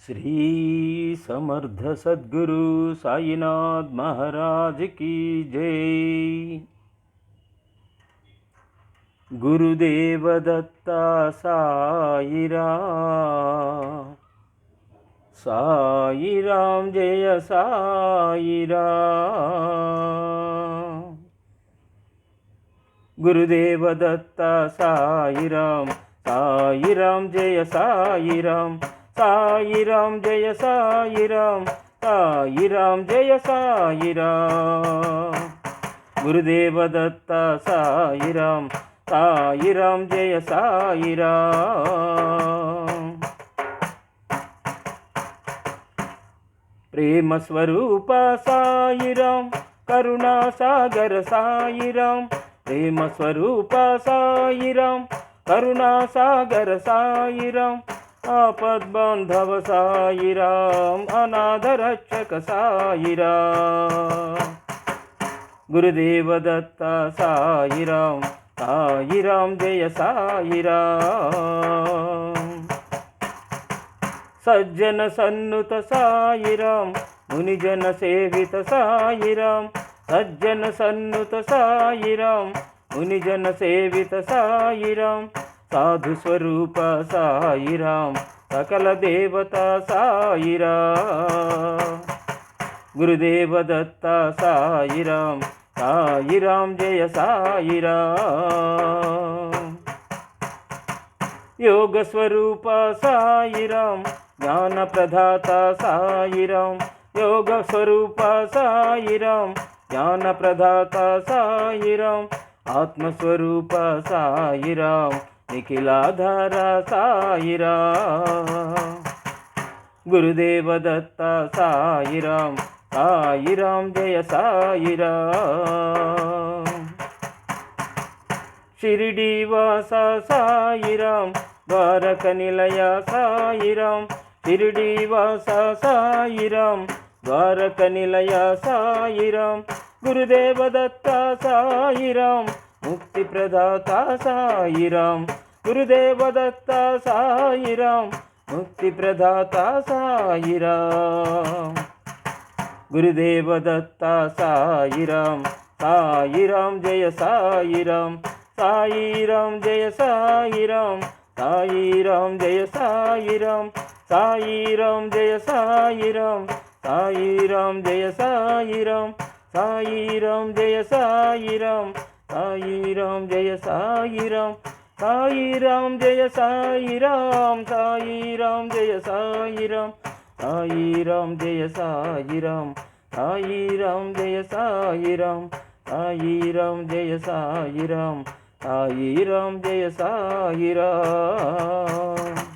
శ్రీ సమర్థ సద్గురు సాయినాథ్ మహారాజ్ కీ జై గురుదేవదత్తా సాయిరా సాయిరాం జయ సాయిరా గురుదేవదత్తా సాయిరాం సాయిరాం జయ సాయిరాం సాయిరాం జయ సాయిరాం సాయిరాం జయ సాయిరాం గురుదేవ దత్త సాయిరాం సాయిరాం జయ సాయిరాం ప్రేమ స్వరూప సాయిరాం కరుణా సాగర సాయిరాం ప్రేమ స్వరూప సాయిరాం కరుణా సాగర సాయిరాం ఆపద్బాంధవ సాయి రామ్ అనాథరక్షక సాయి రామ్ గురుదేవదత్త సాయి రామ్ సాయి రామ్ జయ సాయి సజ్జన సన్నుత సాయి మునిజన సేవిత సాయి సజ్జన సన్నుత సాయి మునిజన సేవిత సాయి సాధు స్వరూప సాయిరాం సకల దేవత సాయిరా. గురుదేవ దత్త సాయిరాం సాయిరాం జయ సాయిరా. యోగ స్వరూప సాయిరాం జ్ఞాన ప్రదాత సాయిరాం. యోగ స్వరూప సాయిరాం జ్ఞాన ప్రదాత సాయిరాం ఆత్మస్వరూప సాయిరాం. నిఖిలాధార సాయిరా. గురుదేవ దత్త సాయిరాం సాయిరాం జయ సాయిరా. షిరిడి వాస సాయిరాం ద్వారక నిలయ సాయిరాం. షిరిడి వాస సాయిరాం ద్వారక నిలయ సాయిరాం. గురుదేవ దత్త సాయిరాం ముక్తి ప్రదాత సాయిరాం. గురుదేవదత్త సాయిరాం ముక్తి ప్రదాత సాయిరాం గురుదేవదత్త సాయిరాం సాయిరాం జయ సాయిరాం సాయిరాం జయ సాయిరాం సాయిరాం జయ సాయిరాం சாயிரம் ஜெய சாயிரம் சாயிரம் ஜெய சாயிரம் சாயிரம் ஜெய சாயிரம் சாயிரம் ஜெய சாயிரம் సాయి రామ్ జయ సాయి రామ్ సాయి రామ్ జయ సాయి రామ్ సాయి రామ్ జయ సాయి రామ్ సాయి రామ్ జయ సాయి రామ్ సాయి రామ్ జయ సాయి రామ్ సాయి రామ్ జయ సాయి రామ్